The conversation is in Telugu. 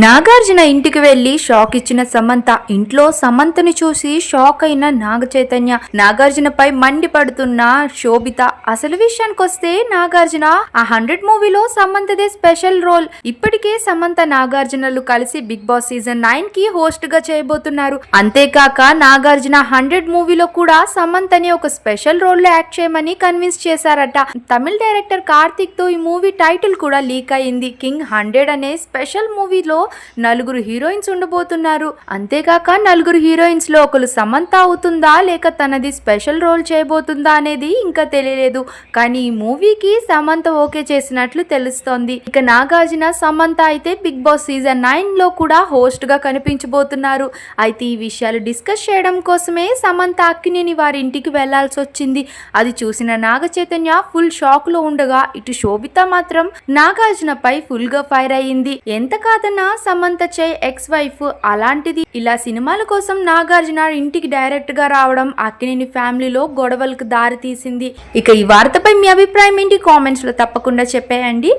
నాగార్జున ఇంటికి వెళ్ళి షాక్ ఇచ్చిన సమంత. ఇంట్లో సమంతని చూసి షాక్ అయిన నాగ చైతన్య. నాగార్జునపై మండిపడుతున్న శోభిత. అసలు విషయానికి వస్తే నాగార్జున ఆ హండ్రెడ్ మూవీలో సమంతదే స్పెషల్ రోల్. ఇప్పటికే సమంత నాగార్జునలు కలిసి బిగ్ బాస్ సీజన్ నైన్కి హోస్ట్గా చేయబోతున్నారు. అంతేకాక నాగార్జున హండ్రెడ్ మూవీలో కూడా సమంతని ఒక స్పెషల్ రోల్లో యాక్ట్ చేయమని కన్విన్స్ చేశారట. తమిళ డైరెక్టర్ కార్తిక్తో ఈ మూవీ టైటిల్ కూడా లీక్ అయింది. కింగ్ హండ్రెడ్ అనే స్పెషల్ మూవీలో నలుగురు హీరోయిన్స్ ఉండబోతున్నారు. అంతేకాక నలుగురు హీరోయిన్స్లో ఒకరు సమంత అవుతుందా లేక తనది స్పెషల్ రోల్ చేయబోతుందా అనేది ఇంకా తెలియలేదు. కానీ ఈ మూవీకి సమంత ఓకే చేసినట్లు తెలుస్తోంది. ఇక నాగార్జున సమంత అయితే బిగ్ బాస్ సీజన్ నైన్లో కూడా హోస్ట్గా కనిపించబోతున్నారు. అయితే ఈ విషయాలు డిస్కస్ చేయడం కోసమే సమంత అక్కినేని వారి ఇంటికి వెళ్ళాల్సి వచ్చింది. అది చూసిన నాగ చైతన్య ఫుల్ షాక్లో ఉండగా ఇటు శోభిత మాత్రం నాగార్జునపై ఫుల్గా ఫైర్ అయ్యింది. ఎంత కాదన్నా సమంత చే ఎక్స్ వైఫ్ అలాంటిది. ఇలా సినిమాల కోసం నాగార్జున ఇంటికి డైరెక్ట్గా రావడం అక్కినేని ఫ్యామిలీలో గొడవలకు దారి తీసింది ఇక ఈ వార్తపై మీ అభిప్రాయం ఏంటి? కామెంట్స్లో తప్పకుండా చెప్పేయండి.